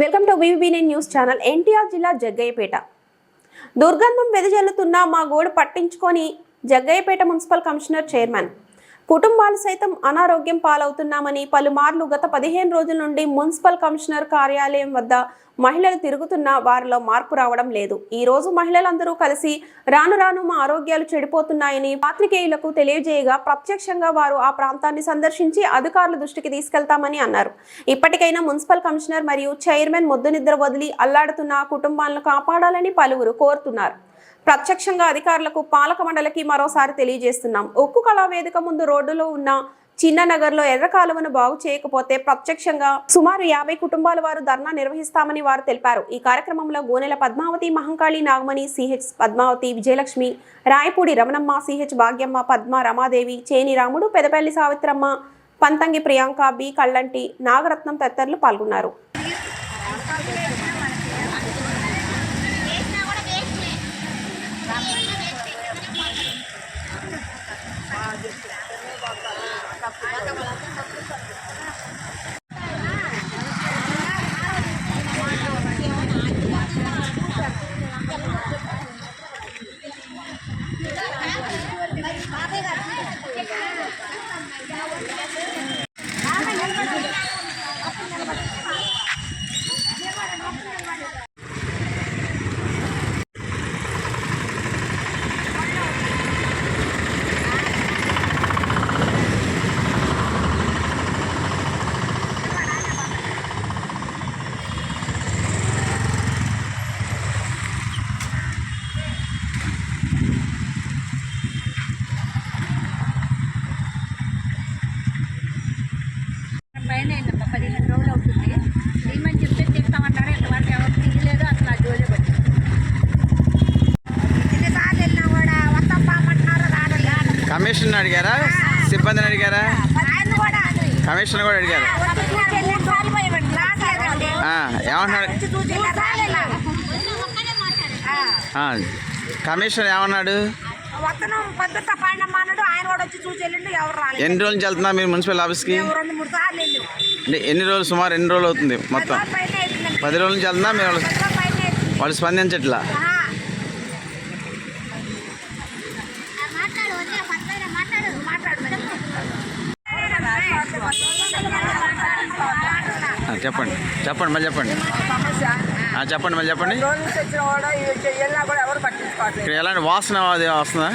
Welcome to BBB news channel. NTR జిల్లా జగ్గయ్యపేట. దుర్గంధం వెదజల్లుతున్న మా గోడు పట్టించుకొని జగ్గయ్యపేట మున్సిపల్ కమిషనర్ చైర్మన్ కుటుంబాలు సైతం అనారోగ్యం పాలవుతున్నామని పలుమార్లు గత పదిహేను రోజుల నుండి మున్సిపల్ కమిషనర్ కార్యాలయం వద్ద మహిళలు తిరుగుతున్నా వారిలో మార్పు రావడం లేదు. ఈ రోజు మహిళలందరూ కలిసి రాను రాను మా ఆరోగ్యాలు చెడిపోతున్నాయని పాత్రికేయులకు తెలియజేయగా ప్రత్యక్షంగా వారు ఆ ప్రాంతాన్ని సందర్శించి అధికారుల దృష్టికి తీసుకెళ్తామని అన్నారు. ఇప్పటికైనా మున్సిపల్ కమిషనర్ మరియు చైర్మన్ ముద్దు నిద్ర వదిలి అల్లాడుతున్న కుటుంబాలను కాపాడాలని పలువురు కోరుతున్నారు. ప్రత్యక్షంగా అధికారులకు పాలక మండలికి మరోసారి తెలియజేస్తున్నాం. ఉక్కు కళావేదిక ముందు రోడ్డులో ఉన్న చిన్న నగర్లో ఎర్ర కాలువను బాగు చేయకపోతే ప్రత్యక్షంగా సుమారు యాభై కుటుంబాల వారు ధర్నా నిర్వహిస్తామని వారు తెలిపారు. ఈ కార్యక్రమంలో Gonela Padmavathi Mahankali Nagamani C H Padmavathi Vijayalakshmi Rayapudi Ramanamma C H Bhagyamma Padma Ramadevi Cheni Ramudu Pedapalli Savitramma Pantangi Priyanka B Kallanti Nagaratnam తదితరులు పాల్గొన్నారు. పైన కమిషన్ అడిగారా? సిబ్బందిని అడిగారా? కమిషన్ కూడా అడిగారు. ఏమన్నాడు? కమిషన్ ఏమన్నాడు? ఎన్ని రోజులు నుంచి వెళ్తున్నా మీరు మున్సిపల్ ఆఫీస్కి? అంటే ఎన్ని రోజులు? సుమారు ఎన్ని రోజులు అవుతుంది మొత్తం? పది రోజుల నుంచి వెళ్తున్నా మీరు? వాళ్ళు స్పందించట్లా? చెప్పండి. చెప్పండి మళ్ళీ చెప్పండి. ఆ, చెప్పండి మళ్ళీ చెప్పండి. ఇక్కడ ఎలాంటి వాసన అది వస్తుందా?